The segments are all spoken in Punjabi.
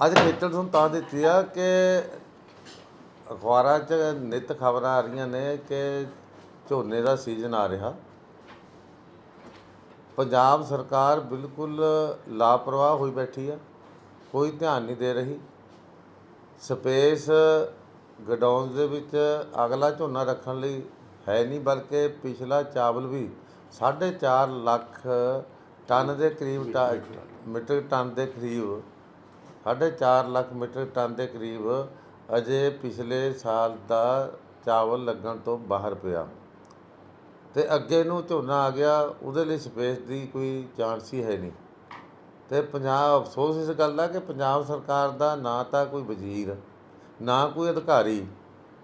ਅੱਜ ਖੇਤਰ ਤੁਹਾਨੂੰ ਤਾਂ ਦਿੱਤੀ ਆ ਕਿ ਅਖਬਾਰਾਂ 'ਚ ਨਿਤ ਖਬਰਾਂ ਆ ਰਹੀਆਂ ਨੇ ਕਿ ਝੋਨੇ ਦਾ ਸੀਜ਼ਨ ਆ ਰਿਹਾ। ਪੰਜਾਬ ਸਰਕਾਰ ਬਿਲਕੁਲ ਲਾਪਰਵਾਹ ਹੋਈ ਬੈਠੀ ਆ ਕੋਈ ਧਿਆਨ ਨਹੀਂ ਦੇ ਰਹੀ। ਸਪੇਸ ਗਡਾਊਨਸ ਦੇ ਵਿੱਚ ਅਗਲਾ ਝੋਨਾ ਰੱਖਣ ਲਈ ਹੈ ਨਹੀਂ ਬਲਕਿ ਪਿਛਲਾ ਚਾਵਲ ਵੀ 4.5 ਲੱਖ ਟਨ ਦੇ ਕਰੀਬ ਮੀਟਰ ਟਨ ਦੇ ਕਰੀਬ 4.5 ਲੱਖ ਮੀਟਰ ਟਨ ਦੇ ਕਰੀਬ ਅਜੇ ਪਿਛਲੇ ਸਾਲ ਦਾ ਚਾਵਲ ਲੱਗਣ ਤੋਂ ਬਾਹਰ ਪਿਆ। ਤੇ ਅੱਗੇ ਨੂੰ ਝੋਨਾ ਆ ਗਿਆ, ਉਹਦੇ ਲਈ ਸਪੇਸ ਦੀ ਕੋਈ ਚਾਂਸ ਹੀ ਹੈ ਨਹੀਂ। ਤੇ ਪੰਜਾਬ, ਅਫਸੋਸ ਇਸ ਗੱਲ ਦਾ ਕਿ ਪੰਜਾਬ ਸਰਕਾਰ ਦਾ ਨਾ ਤਾਂ ਕੋਈ ਵਜ਼ੀਰ, ਨਾ ਕੋਈ ਅਧਿਕਾਰੀ,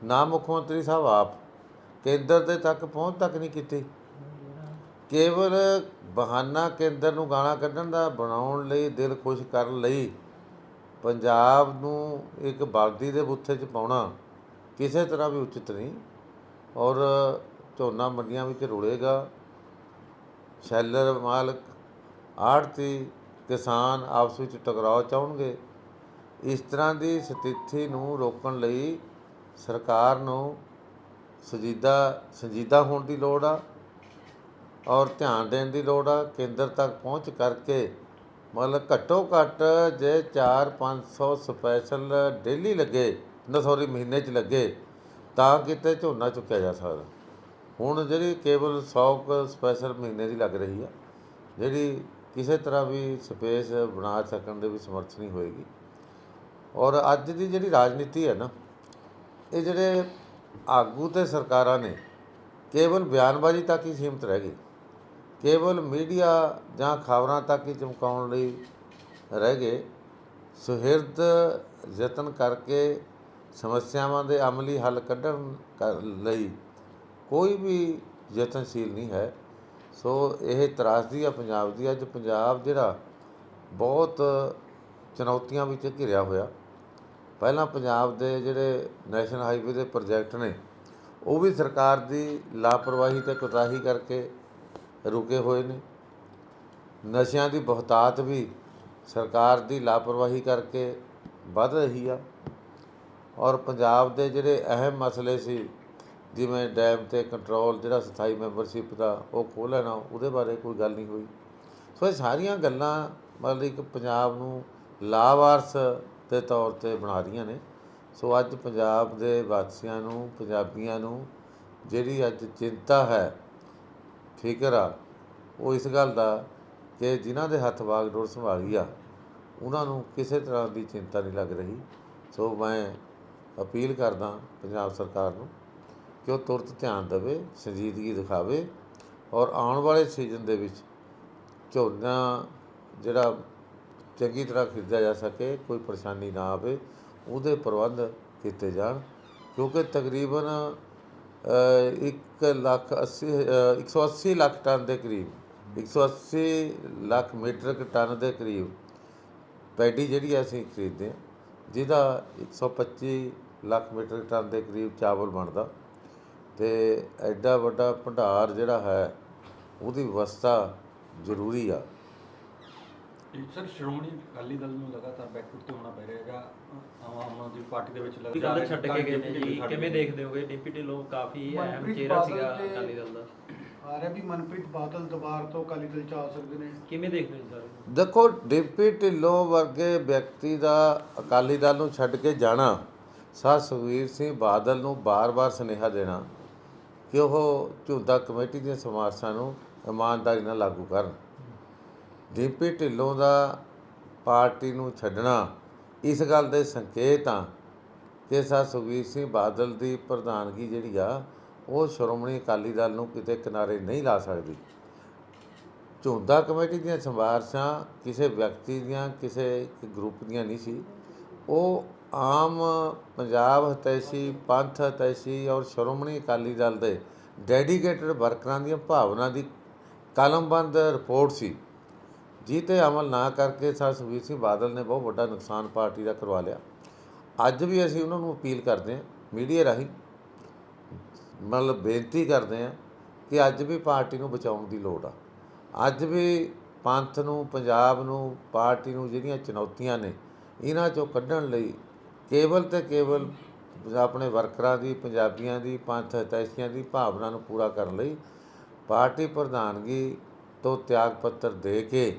ਨਾ ਮੁੱਖ ਮੰਤਰੀ ਸਾਹਿਬ ਆਪ ਕੇਂਦਰ ਦੇ ਤੱਕ ਪਹੁੰਚ ਤੱਕ ਨਹੀਂ ਕੀਤੀ। ਕੇਵਲ ਬਹਾਨਾ ਕੇਂਦਰ ਨੂੰ ਗਾਣਾ ਕੱਢਣ ਦਾ, ਬਣਾਉਣ ਲਈ ਦਿਲ ਖੁਸ਼ ਕਰਨ ਲਈ ਪੰਜਾਬ ਨੂੰ ਇੱਕ ਵਰਦੀ ਦੇ ਬੁੱਥੇ 'ਚ ਪਾਉਣਾ ਕਿਸੇ ਤਰ੍ਹਾਂ ਵੀ ਉਚਿਤ ਨਹੀਂ ਔਰ ਝੋਨਾ ਮੰਡੀਆਂ ਵਿੱਚ ਰੁੜੇਗਾ ਸ਼ੈਲਰ ਮਾਲਕ ਆੜਤੀ ਕਿਸਾਨ ਆਪਸ ਵਿੱਚ ਟਕਰਾਅ ਚਾਹੁੰਗੇ ਇਸ ਤਰ੍ਹਾਂ ਦੀ ਸਥਿਤੀ ਨੂੰ ਰੋਕਣ ਲਈ ਸਰਕਾਰ ਨੂੰ ਸੰਜੀਦਾ ਸੰਜੀਦਾ ਹੋਣ ਦੀ ਲੋੜ ਆ ਔਰ ਧਿਆਨ ਦੇਣ ਦੀ ਲੋੜ ਆ, ਕੇਂਦਰ ਤੱਕ ਪਹੁੰਚ ਕਰਕੇ ਮਤਲਬ ਘੱਟੋ ਘੱਟ ਜੇ 4-500 ਸਪੈਸ਼ਲ ਡੇਲੀ ਲੱਗੇ, ਨਾ ਸੌਰੀ ਮਹੀਨੇ 'ਚ ਲੱਗੇ, ਤਾਂ ਕਿਤੇ ਝੋਨਾ ਚੁੱਕਿਆ ਜਾ ਸਕਦਾ। ਹੁਣ ਜਿਹੜੀ ਕੇਵਲ 100 ਕੁ ਸਪੈਸ਼ਲ ਮਹੀਨੇ ਦੀ ਲੱਗ ਰਹੀ ਆ, ਜਿਹੜੀ ਕਿਸੇ ਤਰ੍ਹਾਂ ਵੀ ਸਪੇਸ ਬਣਾ ਸਕਣ ਦੇ ਵੀ ਸਮਰਥ ਨਹੀਂ ਹੋਏਗੀ। ਔਰ ਅੱਜ ਦੀ ਜਿਹੜੀ ਰਾਜਨੀਤੀ ਹੈ ਨਾ, ਇਹ ਜਿਹੜੇ ਆਗੂ ਤੇ ਸਰਕਾਰਾਂ ਨੇ, ਕੇਵਲ ਬਿਆਨਬਾਜ਼ੀ ਤੱਕ ਹੀ ਸੀਮਤ ਰਹਿ ਗਈ। ਕੇਵਲ ਮੀਡੀਆ ਜਾਂ ਖਬਰਾਂ ਤੱਕ ਹੀ ਚਮਕਾਉਣ ਲਈ ਰਹਿ ਗਏ। ਸੁਹਿਰਦ ਯਤਨ ਕਰਕੇ ਸਮੱਸਿਆਵਾਂ ਦੇ ਅਮਲੀ ਹੱਲ ਕੱਢਣ ਕਰ- ਲਈ ਕੋਈ ਵੀ ਯਤਨਸ਼ੀਲ ਨਹੀਂ ਹੈ। ਸੋ ਇਹ ਤਰਾਸਦੀ ਆ ਪੰਜਾਬ ਦੀ। ਅੱਜ ਪੰਜਾਬ ਜਿਹੜਾ ਬਹੁਤ ਚੁਣੌਤੀਆਂ ਵਿੱਚ ਘਿਰਿਆ ਹੋਇਆ। ਪਹਿਲਾਂ ਪੰਜਾਬ ਦੇ ਜਿਹੜੇ ਨੈਸ਼ਨਲ ਹਾਈਵੇ ਦੇ ਪ੍ਰੋਜੈਕਟ ਨੇ, ਉਹ ਵੀ ਸਰਕਾਰ ਦੀ ਲਾਪਰਵਾਹੀ ਤੇ ਕੋਤਾਹੀ ਕਰਕੇ ਰੁਕੇ ਹੋਏ ਨੇ। ਨਸ਼ਿਆਂ ਦੀ ਬਹੁਤਾਤ ਵੀ ਸਰਕਾਰ ਦੀ ਲਾਪਰਵਾਹੀ ਕਰਕੇ ਵੱਧ ਰਹੀ ਆ। ਔਰ ਪੰਜਾਬ ਦੇ ਜਿਹੜੇ ਅਹਿਮ ਮਸਲੇ ਸੀ, ਜਿਵੇਂ ਡੈਮ ਤੇ ਕੰਟਰੋਲ, ਜਿਹੜਾ ਸਥਾਈ ਮੈਂਬਰਸ਼ਿਪ ਦਾ ਉਹ ਖੋਲ੍ਹ ਲੈਣਾ, ਉਹਦੇ ਬਾਰੇ ਕੋਈ ਗੱਲ ਨਹੀਂ ਹੋਈ। ਸੋ ਇਹ ਸਾਰੀਆਂ ਗੱਲਾਂ ਮਤਲਬ ਇੱਕ ਪੰਜਾਬ ਨੂੰ ਲਾਵਾਰਸ ਦੇ ਤੌਰ ਤੇ ਬਣਾ ਰਹੀਆਂ ਨੇ। ਸੋ ਅੱਜ ਪੰਜਾਬ ਦੇ ਵਾਸੀਆਂ ਨੂੰ, ਪੰਜਾਬੀਆਂ ਨੂੰ ਜਿਹੜੀ ਅੱਜ ਚਿੰਤਾ ਹੈ ਫਿਕਰ ਆ। ਉਹ ਇਸ ਗੱਲ ਦਾ ਕਿ ਜਿਨ੍ਹਾਂ ਦੇ ਹੱਥ ਵਾਗਡੋਰ ਸੰਭਾਲੀ ਆ, ਉਹਨਾਂ ਨੂੰ ਕਿਸੇ ਤਰ੍ਹਾਂ ਦੀ ਚਿੰਤਾ ਨਹੀਂ ਲੱਗ ਰਹੀ। ਸੋ ਮੈਂ ਅਪੀਲ ਕਰਦਾ ਪੰਜਾਬ ਸਰਕਾਰ ਨੂੰ ਕਿ ਉਹ ਤੁਰਤ ਧਿਆਨ ਦੇਵੇ, ਸੰਜੀਦਗੀ ਦਿਖਾਵੇ ਔਰ ਆਉਣ ਵਾਲੇ ਸੀਜ਼ਨ ਦੇ ਵਿੱਚ ਝੋਨਾ ਜਿਹੜਾ ਚੰਗੀ ਤਰ੍ਹਾਂ ਖਰੀਦਿਆ ਜਾ ਸਕੇ, ਕੋਈ ਪਰੇਸ਼ਾਨੀ ਨਾ ਆਵੇ, ਉਹਦੇ ਪ੍ਰਬੰਧ ਕੀਤੇ ਜਾਣ। ਕਿਉਂਕਿ ਤਕਰੀਬਨ ਇੱਕ ਲੱਖ ਅੱਸੀ ਅ, 180 ਲੱਖ ਟਨ ਦੇ ਕਰੀਬ 180 ਲੱਖ ਮੀਟ੍ਰਿਕ ਟਨ ਦੇ ਕਰੀਬ ਪੈਡੀ ਜਿਹੜੀ ਅਸੀਂ ਖਰੀਦਦੇ ਹਾਂ ਜਿਹਦਾ 125 ਲੱਖ ਮੀਟਰ ਟਨ ਦੇ ਕਰੀਬ ਚਾਵਲ ਬਣਦਾ ਤੇ ਐਡਾ ਵੱਡਾ ਭੰਡਾਰ ਜਿਹੜਾ ਹੈ ਉਹਦੀ ਵਿਵਸਥਾ ਜ਼ਰੂਰੀ ਆ। ਸਰ ਸ਼੍ਰੋਮਣੀ ਅਕਾਲੀ ਦਲ ਨੂੰ ਲਗਾਤਾਰ ਬੈਕਫੁੱਟ ਤੇ ਹੋਣਾ ਪੈ ਰਿਹਾ ਹੈਗਾ। ਆਮ ਆਮ ਆਦਮੀ ਪਾਰਟੀ ਦੇ ਵਿੱਚ ਵੀ ਗੱਲ ਛੱਡ ਕੇ ਗਏ ਨੇ ਜੀ? ਕਿਵੇਂ। ਦੇਖਦੇ ਹੋਗੇ? ਡਿਪਟੀ ਢਿੱਲੋਂ ਕਾਫੀ ਅਹਿਮ ਚਿਹਰਾ ਸੀਗਾ ਅਕਾਲੀ ਦਲ ਦਾ। ਆ ਰਿਹਾ ਵੀ ਮਨਪ੍ਰੀਤ ਬਾਦਲ ਦੁਬਾਰ ਤੋਂ ਅਕਾਲੀ ਦਲ ਚ ਆ ਸਕਦੇ ਨੇ। ਕਿਵੇਂ ਦੇਖਦੇ ਹੋ ਸਰ? ਦੇਖੋ ਡਿਪਟੀ ਢਿੱਲੋਂ ਵਰਗੇ ਵਿਅਕਤੀ ਦਾ ਅਕਾਲੀ ਦਲ ਨੂੰ ਛੱਡ ਕੇ ਜਾਣਾ ਸਾ ਸੁਖਵੀਰ ਸਿੰਘ ਬਾਦਲ ਨੂੰ ਬਾਰ-ਬਾਰ ਸੁਨੇਹਾ ਦੇਣਾ ਕਿ ਉਹ ਝੁੰਦਾ ਕਮੇਟੀ ਦੀਆਂ ਸਿਫਾਰਸ਼ਾਂ ਨੂੰ ਇਮਾਨਦਾਰੀ ਨਾਲ ਲਾਗੂ ਕਰਨ। ਡਿਪਟੀ ਢਿੱਲੋਂ ਦਾ ਪਾਰਟੀ ਨੂੰ ਛੱਡਣਾ ਇਸ ਗੱਲ ਦੇ ਸੰਕੇਤ ਆ ਕਿ ਸਾ ਸੁਖਬੀਰ ਸਿੰਘ ਬਾਦਲ ਦੀ ਪ੍ਰਧਾਨਗੀ ਜਿਹੜੀ ਆ, ਉਹ ਸ਼੍ਰੋਮਣੀ ਅਕਾਲੀ ਦਲ ਨੂੰ ਕਿਤੇ ਕਿਨਾਰੇ ਨਹੀਂ ਲਾ ਸਕਦੀ। ਝੁੰਦਾ ਕਮੇਟੀ ਦੀਆਂ ਸਿਫਾਰਸ਼ਾਂ ਕਿਸੇ ਵਿਅਕਤੀ ਦੀਆਂ, ਕਿਸੇ ਗਰੁੱਪ ਦੀਆਂ ਨਹੀਂ ਸੀ। ਉਹ ਆਮ ਪੰਜਾਬ ਹਤੈਸ਼ੀ, ਪੰਥ ਹਤੈਸ਼ੀ ਔਰ ਸ਼੍ਰੋਮਣੀ ਅਕਾਲੀ ਦਲ ਦੇ ਡੈਡੀਕੇਟਡ ਵਰਕਰਾਂ ਦੀਆਂ ਭਾਵਨਾ ਦੀ ਕਲਮਬੰਦ ਰਿਪੋਰਟ ਸੀ। ਜਿਹ 'ਤੇ ਅਮਲ ਨਾ ਕਰਕੇ ਸਰ ਸੁਖਬੀਰ ਸਿੰਘ ਬਾਦਲ ਨੇ ਬਹੁਤ ਵੱਡਾ ਨੁਕਸਾਨ ਪਾਰਟੀ ਦਾ ਕਰਵਾ ਲਿਆ। ਅੱਜ ਵੀ ਅਸੀਂ ਉਹਨਾਂ ਨੂੰ ਅਪੀਲ ਕਰਦੇ ਹਾਂ, ਮੀਡੀਆ ਰਾਹੀਂ ਮਤਲਬ ਬੇਨਤੀ ਕਰਦੇ ਹਾਂ ਕਿ ਅੱਜ ਵੀ ਪਾਰਟੀ ਨੂੰ ਬਚਾਉਣ ਦੀ ਲੋੜ ਆ। ਅੱਜ ਵੀ ਪੰਥ ਨੂੰ, ਪੰਜਾਬ ਨੂੰ, ਪਾਰਟੀ ਨੂੰ ਜਿਹੜੀਆਂ ਚੁਣੌਤੀਆਂ ਨੇ, ਇਹਨਾਂ ਚੋਂ ਕੱਢਣ ਲਈ ਕੇਵਲ ਤੇ ਕੇਵਲ ਆਪਣੇ ਵਰਕਰਾਂ ਦੀ, ਪੰਜਾਬੀਆਂ ਦੀ, ਪੰਥ ਹਿਤੈਸ਼ੀਆਂ ਦੀ ਭਾਵਨਾ ਨੂੰ ਪੂਰਾ ਕਰਨ ਲਈ ਪਾਰਟੀ ਪ੍ਰਧਾਨਗੀ ਤੋਂ ਤਿਆਗ ਪੱਤਰ ਦੇ ਕੇ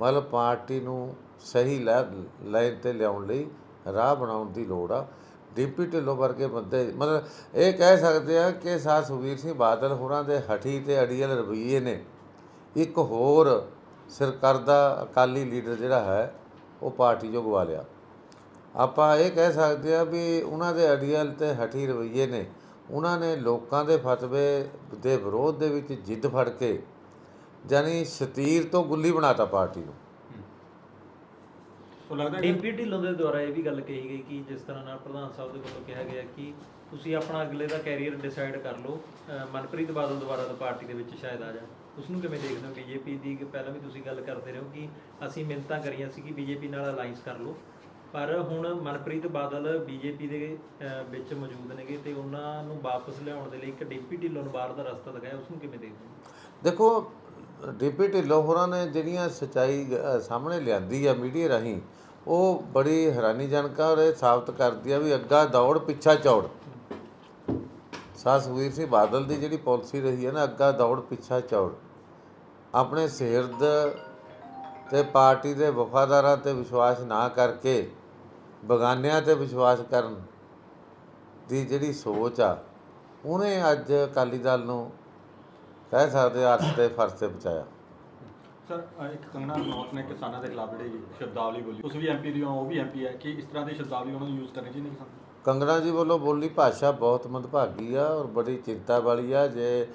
ਮਤਲਬ ਪਾਰਟੀ ਨੂੰ ਸਹੀ ਲੈ- ਲਾਈਨ ਤੇ ਲਿਆਉਣ ਲਈ ਰਾਹ ਬਣਾਉਣ ਦੀ ਲੋੜ ਆ। ਡਿਪਟੀ ਢਿੱਲੋਂ ਵਰਗੇ ਬੰਦੇ, ਮਤਲਬ ਇਹ ਕਹਿ ਸਕਦੇ ਆ ਕਿ ਸਾ ਸੁਖਬੀਰ ਸਿੰਘ ਬਾਦਲ ਹੋਰਾਂ ਦੇ ਹਠੀ ਤੇ ਅੜੀਅਲ ਰਵਈਏ ਨੇ। ਇੱਕ ਹੋਰ ਸਰਕਰਦਾ ਅਕਾਲੀ ਲੀਡਰ ਜਿਹੜਾ ਹੈ, ਉਹ ਪਾਰਟੀ ਚੋਂ ਗਵਾ ਲਿਆ ਆਪਾਂ ਇਹ ਕਹਿ ਸਕਦੇ ਆ ਵੀ ਉਹਨਾਂ ਦੇ ਅੜੀਅਲ ਤੇ ਹਠੀ ਰਵਈਏ ਨੇ। ਉਹਨਾਂ ਨੇ ਲੋਕਾਂ ਦੇ ਫਤਵੇ ਦੇ ਵਿਰੋਧ ਦੇ ਵਿੱਚ ਜਿੱਦ ਫੜ ਕੇ ਜਾਨੀ ਸਤੀਰ ਤੋਂ ਗੁੱਲੀ ਬਣਾਤਾ ਪਾਰਟੀ ਨੂੰ। ਸੋ ਲੱਗਦਾ ਹੈ ਡੀਪੀ ਢਿੱਲੋਂ ਦੇ ਦੁਆਰਾ ਇਹ ਵੀ ਗੱਲ ਕਹੀ ਗਈ ਕਿ ਜਿਸ ਤਰ੍ਹਾਂ ਨਾਲ ਪ੍ਰਧਾਨ ਸਾਹਿਬ ਦੇ ਵੱਲੋਂ ਕਿਹਾ ਗਿਆ ਕਿ ਤੁਸੀਂ ਆਪਣਾ ਅਗਲੇ ਦਾ ਕੈਰੀਅਰ ਡਿਸਾਈਡ ਕਰ ਲਓ ਅਹ ਮਨਪ੍ਰੀਤ ਬਾਦਲ ਦੁਆਰਾ ਤਾਂ ਪਾਰਟੀ ਦੇ ਵਿੱਚ ਸ਼ਾਇਦ ਆ ਜਾਣ। ਉਸ ਨੂੰ ਕਿਵੇਂ ਦੇਖਦੇ ਹੋ ਬੀਜੇਪੀ ਦੀ? ਕਿ ਪਹਿਲਾਂ ਵੀ ਤੁਸੀਂ ਗੱਲ ਕਰਦੇ ਰਹੋ ਕਿ ਅਸੀਂ ਮਿੰਨਤਾਂ ਕਰੀਆਂ ਸੀ ਕਿ ਬੀਜੇਪੀ ਨਾਲ ਅਲਾਈਅੰਸ ਕਰ ਲਓ। ਪਰ ਹੁਣ ਮਨਪ੍ਰੀਤ ਬਾਦਲ ਬੀਜੇਪੀ ਦੇ ਅਹ, ਵਿੱਚ ਮੌਜੂਦ ਨੇਗੇ ਤੇ ਉਹਨਾਂ ਨੂੰ ਵਾਪਸ ਲਿਆਉਣ ਦੇ ਲਈ ਇੱਕ ਡੀਪੀ ਢਿੱਲੋਂ ਨੂੰ ਬਾਹਰ ਦਾ ਰਸਤਾ ਦਿਖਾਇਆ। ਉਸ ਨੂੰ ਕਿਵੇਂ ਦੇਖਦੇ ਹੋ? ਦੇਖੋ ਡੀਪੀ ਢਿੱਲੋਂ ਹੋਰਾਂ ਨੇ ਜਿਹੜੀਆਂ ਸਚਾਈ ਸਾਹਮਣੇ ਲਿਆਂਦੀ ਆ ਮੀਡੀਆ ਰਾਹੀਂ, ਉਹ ਬੜੀ ਹੈਰਾਨੀਜਨਕ ਆ ਔਰ ਇਹ ਸਾਬਤ ਕਰਦੀ ਆ ਵੀ ਅੱਗਾ ਦੌੜ, ਪਿੱਛਾ ਚੌੜ। ਸਾ ਸੁਖਬੀਰ ਸਿੰਘ ਬਾਦਲ ਦੀ ਜਿਹੜੀ ਪਾਲਿਸੀ ਰਹੀ ਹੈ ਨਾ, ਅੱਗਾ ਦੌੜ, ਪਿੱਛਾ ਚੌੜ। ਆਪਣੇ ਸਿਰਦ ਤੇ ਪਾਰਟੀ ਦੇ ਵਫਾਦਾਰਾਂ ਤੇ ਵਿਸ਼ਵਾਸ ਨਾ ਕਰਕੇ, ਬਗਾਨਿਆਂ ਤੇ ਵਿਸ਼ਵਾਸ ਕਰਨ ਦੀ ਜਿਹੜੀ ਸੋਚ ਆ, ਉਹਨੇ ਅੱਜ ਅਕਾਲੀ ਦਲ ਨੂੰ ਕਹਿ ਸਕਦੇ ਆ ਅਰਥ ਤੇ ਫਰਜ਼ ਤੇ ਪਹੁੰਚਾਇਆ। ਸਰ ਅ, ਇੱਕ ਕੰਗਨਾ ਰਣੌਤ ਨੇ ਕਿਸਾਨਾਂ ਦੇ ਖਿਲਾਫ ਜਿਹੜੀ ਸ਼ਬਦਾਵਲੀ ਬੋਲੀ ਉਸ ਵੀ ਐਮਪੀ ਦੀ ਹੋ, ਉਹ ਵੀ ਐਮਪੀ ਹੈ ਕਿ ਇਸ ਤਰ੍ਹਾਂ ਦੀ ਸ਼ਬਦਾਵਲੀ ਉਹਨਾਂ ਨੂੰ ਯੂਜ਼ ਕਰਨੀ ਚਾਹੀਦੀ ਕਿਸਾਨ ਕੰਗਣਾ ਜੀ ਵੱਲੋਂ ਬੋਲੀ ਭਾਸ਼ਾ ਬਹੁਤ ਮੰਦਭਾਗੀ ਆ ਔਰ ਬੜੀ ਚਿੰਤਾ ਵਾਲੀ ਆ ਜੇ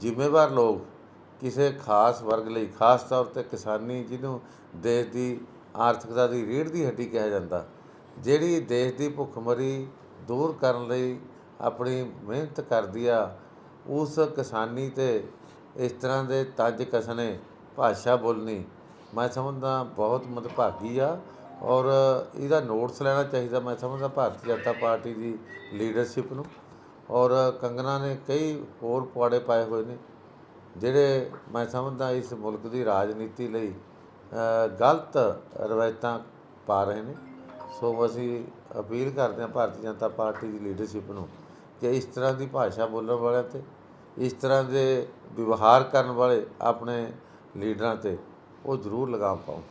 ਜ਼ਿੰਮੇਵਾਰ ਲੋਕ ਕਿਸੇ ਖਾਸ ਵਰਗ ਲਈ ਖਾਸ ਤੌਰ ਤੇ ਕਿਸਾਨੀ ਜਿਹਨੂੰ ਦੇਸ਼ ਦੀ ਆਰਥਿਕਤਾ ਦੀ ਰੀੜ੍ਹ ਦੀ ਹੱਡੀ ਕਿਹਾ ਜਾਂਦਾ ਜਿਹੜੀ ਦੇਸ਼ ਦੀ ਭੁੱਖਮਰੀ ਦੂਰ ਕਰਨ ਲਈ ਆਪਣੀ ਮਿਹਨਤ ਕਰਦੀ ਆ ਉਸ ਕਿਸਾਨੀ ਤੇ ਇਸ ਤਰ੍ਹਾਂ ਦੇ ਤੱਜ ਕਸਨੇ, ਭਾਸ਼ਾ ਬੋਲਣੀ, ਮੈਂ ਸਮਝਦਾ ਬਹੁਤ ਮੰਦਭਾਗੀ ਆ ਔਰ ਇਹਦਾ ਨੋਟਸ ਲੈਣਾ ਚਾਹੀਦਾ। ਮੈਂ ਸਮਝਦਾ ਭਾਰਤੀ ਜਨਤਾ ਪਾਰਟੀ ਦੀ ਲੀਡਰਸ਼ਿਪ ਨੂੰ ਔਰ ਕੰਗਨਾ ਨੇ ਕਈ ਹੋਰ ਪੁਆੜੇ ਪਾਏ ਹੋਏ ਨੇ, ਜਿਹੜੇ ਮੈਂ ਸਮਝਦਾ ਇਸ ਮੁਲਕ ਦੀ ਰਾਜਨੀਤੀ ਲਈ ਗਲਤ ਰਵਾਇਤਾਂ ਪਾ ਰਹੇ ਨੇ। ਸੋ ਅਸੀਂ ਅਪੀਲ ਕਰਦੇ ਹਾਂ ਭਾਰਤੀ ਜਨਤਾ ਪਾਰਟੀ ਦੀ ਲੀਡਰਸ਼ਿਪ ਨੂੰ ਕਿ ਇਸ ਤਰ੍ਹਾਂ ਦੀ ਭਾਸ਼ਾ ਬੋਲਣ ਵਾਲਿਆਂ ਤੇ ਇਸ ਤਰ੍ਹਾਂ ਦੇ ਵਿਵਹਾਰ ਕਰਨ ਵਾਲੇ ਆਪਣੇ ਲੀਡਰਾਂ ਤੇ ਉਹ ਜ਼ਰੂਰ ਲਗਾਮ ਪਾਓ।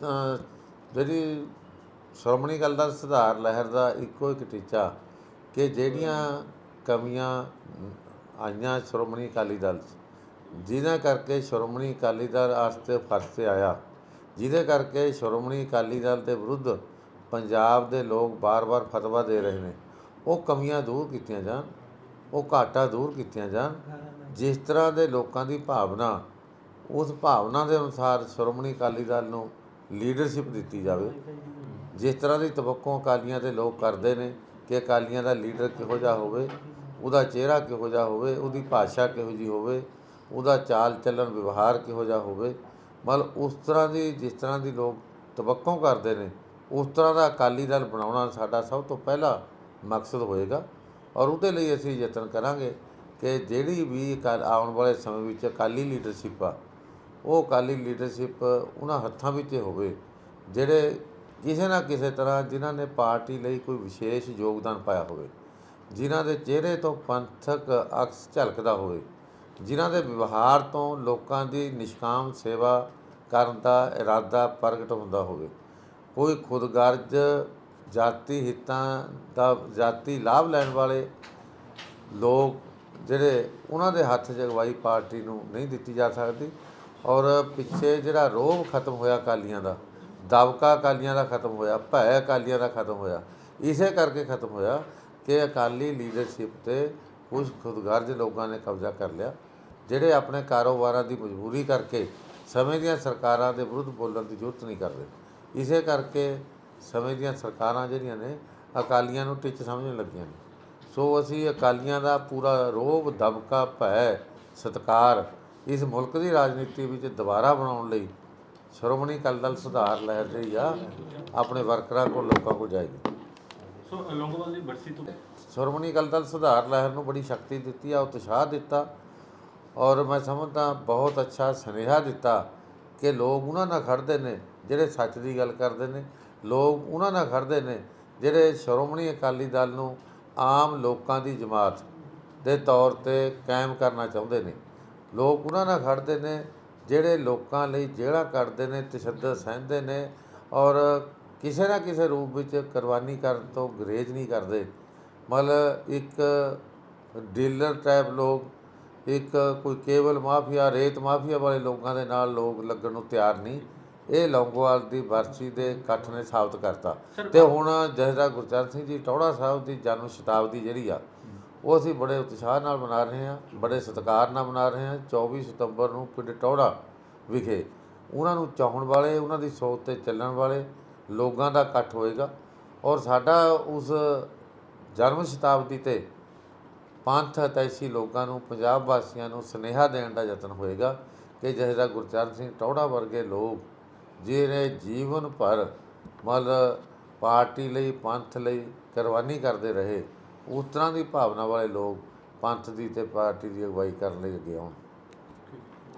ਤਾਂ ਜਿਹੜੀ ਸ਼੍ਰੋਮਣੀ ਅਕਾਲੀ ਦਲ ਸੁਧਾਰ ਲਹਿਰ ਦਾ ਇੱਕੋ ਇੱਕ ਟੀਚਾ ਕਿ ਜਿਹੜੀਆਂ ਕਮੀਆਂ ਆਈਆਂ ਸ਼੍ਰੋਮਣੀ ਅਕਾਲੀ ਦਲ 'ਚ ਜਿਨ੍ਹਾਂ ਕਰਕੇ ਸ਼੍ਰੋਮਣੀ ਅਕਾਲੀ ਦਲ ਆਸਤੇ ਫਰਤੇ ਆਇਆ, ਜਿਹਦੇ ਕਰਕੇ ਸ਼੍ਰੋਮਣੀ ਅਕਾਲੀ ਦਲ ਦੇ ਵਿਰੁੱਧ ਪੰਜਾਬ ਦੇ ਲੋਕ ਬਾਰ-ਬਾਰ ਫਤਵਾ ਦੇ ਰਹੇ ਨੇ, ਉਹ ਕਮੀਆਂ ਦੂਰ ਕੀਤੀਆਂ ਜਾਣ। ਉਹ ਘਾਟਾ ਦੂਰ ਕੀਤੀਆਂ ਜਾਣ। ਜਿਸ ਤਰ੍ਹਾਂ ਦੇ ਲੋਕਾਂ ਦੀ ਭਾਵਨਾ, ਉਸ ਭਾਵਨਾ ਦੇ ਅਨੁਸਾਰ ਸ਼੍ਰੋਮਣੀ ਅਕਾਲੀ ਦਲ ਨੂੰ ਲੀਡਰਸ਼ਿਪ ਦਿੱਤੀ ਜਾਵੇ। ਜਿਸ ਤਰ੍ਹਾਂ ਦੀ ਤਵੱਕੋ ਅਕਾਲੀਆਂ ਦੇ ਲੋਕ ਕਰਦੇ ਨੇ ਕਿ ਅਕਾਲੀਆਂ ਦਾ ਲੀਡਰ ਕਿਹੋ ਜਿਹਾ ਹੋਵੇ, ਉਹਦਾ ਚਿਹਰਾ ਕਿਹੋ ਜਿਹਾ ਹੋਵੇ, ਉਹਦੀ ਭਾਸ਼ਾ ਕਿਹੋ ਜਿਹੀ ਹੋਵੇ, ਉਹਦਾ ਚਾਲ ਚੱਲਣ ਵਿਵਹਾਰ ਕਿਹੋ ਜਿਹਾ ਹੋਵੇ, ਮਤਲਬ ਉਸ ਤਰ੍ਹਾਂ ਦੀ, ਜਿਸ ਤਰ੍ਹਾਂ ਦੀ ਲੋਕ ਤਵੱਕੋ ਕਰਦੇ ਨੇ, ਉਸ ਤਰ੍ਹਾਂ ਦਾ ਅਕਾਲੀ ਦਲ ਬਣਾਉਣਾ ਸਾਡਾ ਸਭ ਤੋਂ ਪਹਿਲਾ ਮਕਸਦ ਹੋਏਗਾ। ਔਰ ਉਹਦੇ ਲਈ ਅਸੀਂ ਯਤਨ ਕਰਾਂਗੇ ਕਿ ਜਿਹੜੀ ਵੀ ਅਕਾ- ਆਉਣ ਵਾਲੇ ਸਮੇਂ ਵਿੱਚ ਅਕਾਲੀ ਲੀਡਰਸ਼ਿਪ ਆ, ਉਹ ਅਕਾਲੀ ਲੀਡਰਸ਼ਿਪ ਉਹਨਾਂ ਹੱਥਾਂ ਵਿੱਚ ਹੋਵੇ, ਜਿਹੜੇ ਕਿਸੇ ਨਾ ਕਿਸੇ ਤਰ੍ਹਾਂ ਜਿਨ੍ਹਾਂ ਨੇ ਪਾਰਟੀ ਲਈ ਕੋਈ ਵਿਸ਼ੇਸ਼ ਯੋਗਦਾਨ ਪਾਇਆ ਹੋਵੇ, ਜਿਨ੍ਹਾਂ ਦੇ ਚਿਹਰੇ ਤੋਂ ਪੰਥਕ ਅਕਸ ਝਲਕਦਾ ਹੋਵੇ, ਜਿਨ੍ਹਾਂ ਦੇ ਵਿਵਹਾਰ ਤੋਂ ਲੋਕਾਂ ਦੀ ਨਿਸ਼ਕਾਮ ਸੇਵਾ ਕਰਨ ਦਾ ਇਰਾਦਾ ਪ੍ਰਗਟ ਹੁੰਦਾ ਹੋਵੇ, ਕੋਈ ਖੁਦਗਰਜ਼ ਜਾਤੀ ਹਿੱਤਾਂ ਦਾ, ਜਾਤੀ ਲਾਭ ਲੈਣ ਵਾਲੇ ਲੋਕ ਜਿਹੜੇ ਉਹਨਾਂ ਦੇ ਹੱਥ 'ਚ ਅਗਵਾਈ ਪਾਰਟੀ ਨੂੰ ਨਹੀਂ ਦਿੱਤੀ ਜਾ ਸਕਦੀ ਔਰ ਪਿੱਛੇ ਜਿਹੜਾ ਰੋਹ ਖਤਮ ਹੋਇਆ ਅਕਾਲੀਆਂ ਦਾ, ਦਬਕਾ ਅਕਾਲੀਆਂ ਦਾ ਖਤਮ ਹੋਇਆ, ਭੈ ਅਕਾਲੀਆਂ ਦਾ ਖਤਮ ਹੋਇਆ, ਇਸੇ ਕਰਕੇ ਖਤਮ ਹੋਇਆ ਕਿ ਅਕਾਲੀ ਲੀਡਰਸ਼ਿਪ ਤੇ ਕੁਝ ਖੁਦਗਰਜ਼ ਲੋਕਾਂ ਨੇ ਕਬਜ਼ਾ ਕਰ ਲਿਆ, ਜਿਹੜੇ ਆਪਣੇ ਕਾਰੋਬਾਰਾਂ ਦੀ ਮਜਬੂਰੀ ਕਰਕੇ ਸਮੇਂ ਦੀਆਂ ਸਰਕਾਰਾਂ ਦੇ ਵਿਰੁੱਧ ਬੋਲਣ ਦੀ ਜ਼ਰੂਰਤ ਨਹੀਂ ਕਰਦੇ। ਇਸੇ ਕਰਕੇ ਸਮੇਂ ਦੀਆਂ ਸਰਕਾਰਾਂ ਜਿਹੜੀਆਂ ਨੇ ਅਕਾਲੀਆਂ ਨੂੰ ਟਿੱਚ ਸਮਝਣ ਲੱਗੀਆਂ ਨੇ। ਸੋ ਅਸੀਂ ਅਕਾਲੀਆਂ ਦਾ ਪੂਰਾ ਰੋਬ ਦਬਕਾ ਭੈ ਸਤਕਾਰ ਇਸ ਮੁਲਕ ਦੀ ਰਾਜਨੀਤੀ ਵਿੱਚ ਦੁਬਾਰਾ ਬਣਾਉਣ ਲਈ ਸ਼੍ਰੋਮਣੀ ਅਕਾਲੀ ਦਲ ਸੁਧਾਰ ਲਹਿਰ ਜਿਹੜੀ ਆ ਆਪਣੇ ਵਰਕਰਾਂ ਕੋਲ ਲੋਕਾਂ ਕੋਲ ਜਾਏਗੀ ਸੋ ਲੌਂਗੋਵਾਲ ਦੀ ਬਰਸੀ ਤੋਂ ਸ਼੍ਰੋਮਣੀ ਅਕਾਲੀ ਦਲ ਸੁਧਾਰ ਲਹਿਰ ਨੂੰ ਬੜੀ ਸ਼ਕਤੀ ਦਿੱਤੀ ਆ ਉਤਸ਼ਾਹ ਦਿੱਤਾ ਔਰ ਮੈਂ ਸਮਝਦਾ ਬਹੁਤ ਅੱਛਾ ਸੁਨੇਹਾ ਦਿੱਤਾ ਕਿ ਲੋਕ ਉਹਨਾਂ ਨਾਲ ਖੜਦੇ ਨੇ ਜਿਹੜੇ ਸੱਚ ਦੀ ਗੱਲ ਕਰਦੇ ਨੇ ਲੋਕ ਉਹਨਾਂ ਨਾਲ ਖੜਦੇ ਨੇ ਜਿਹੜੇ ਸ਼੍ਰੋਮਣੀ ਅਕਾਲੀ ਦਲ ਨੂੰ ਆਮ ਲੋਕਾਂ ਦੀ ਜਮਾਤ ਦੇ ਤੌਰ ਤੇ ਕਾਇਮ ਕਰਨਾ ਚਾਹੁੰਦੇ ਨੇ। ਲੋਕ ਉਹਨਾਂ ਨਾਲ ਖੜਦੇ ਨੇ ਜਿਹੜੇ ਲੋਕਾਂ ਲਈ ਜਿਹੜਾ ਕਰਦੇ ਨੇ, ਤਸ਼ੱਦਦ ਸਹਿੰਦੇ ਨੇ ਔਰ ਕਿਸੇ ਨਾ ਕਿਸੇ ਰੂਪ ਵਿੱਚ ਕੁਰਬਾਨੀ ਕਰਨ ਤੋਂ ਗਰੇਜ ਨਹੀਂ ਕਰਦੇ। ਮਤਲਬ ਇੱਕ ਡੀਲਰ ਟਾਈਪ ਲੋਕ, ਇੱਕ ਕੋਈ ਕੇਬਲ ਮਾਫੀਆ, ਰੇਤ ਮਾਫੀਆ ਵਾਲੇ ਲੋਕਾਂ ਦੇ ਨਾਲ ਲੋਕ ਲੱਗਣ ਨੂੰ ਤਿਆਰ ਨਹੀਂ। ਇਹ ਲੌਂਗੋਵਾਲ ਦੀ ਵਰਸੀ ਦੇ ਇਕੱਠ ਨੇ ਸਾਬਤ ਕਰਤਾ। ਤੇ ਹੁਣ ਜਹਰਾ ਗੁਰਚਰਨ ਸਿੰਘ ਜੀ ਟੌੜਾ ਸਾਹਿਬ ਦੀ ਜਨਮ ਸ਼ਤਾਬਦੀ ਜਿਹੜੀ ਆ ਉਹ ਅਸੀਂ ਬੜੇ ਉਤਸ਼ਾਹ ਨਾਲ ਮਨਾ ਰਹੇ ਹਾਂ ਬੜੇ ਸਤਿਕਾਰ ਨਾਲ ਮਨਾ ਰਹੇ ਹਾਂ। 24 ਸਤੰਬਰ ਨੂੰ ਪਿੰਡ ਟੌੜਾ ਵਿਖੇ ਉਹਨਾਂ ਨੂੰ ਚਾਹਣ ਵਾਲੇ ਉਹਨਾਂ ਦੀ ਸੋਚ ਤੇ ਚੱਲਣ ਵਾਲੇ ਲੋਕਾਂ ਦਾ ਇਕੱਠ ਹੋਏਗਾ। ਔਰ ਸਾਡਾ ਉਸ ਜਨਮ ਸ਼ਤਾਬਦੀ ਤੇ ਪੰਥ ਹਤੈਸ਼ੀ ਲੋਕਾਂ ਨੂੰ ਪੰਜਾਬ ਵਾਸੀਆਂ ਨੂੰ ਸੁਨੇਹਾ ਦੇਣ ਦਾ ਯਤਨ ਹੋਏਗਾ ਕਿ ਜਿਹੜਾ ਗੁਰਚਰਨ ਸਿੰਘ ਟੌੜਾ ਵਰਗੇ ਲੋਕ ਜਿਹੜੇ ਜੀਵਨ ਭਰ ਮਤਲਬ ਪਾਰਟੀ ਲਈ, ਪੰਥ ਲਈ ਕੁਰਬਾਨੀ ਕਰਦੇ ਰਹੇ। ਉਸ ਤਰ੍ਹਾਂ ਦੀ ਭਾਵਨਾ ਵਾਲੇ ਲੋਕ ਪੰਥ ਦੀ ਅਤੇ ਪਾਰਟੀ ਦੀ ਅਗਵਾਈ ਕਰਨ ਲਈ ਅੱਗੇ ਆਉਣ।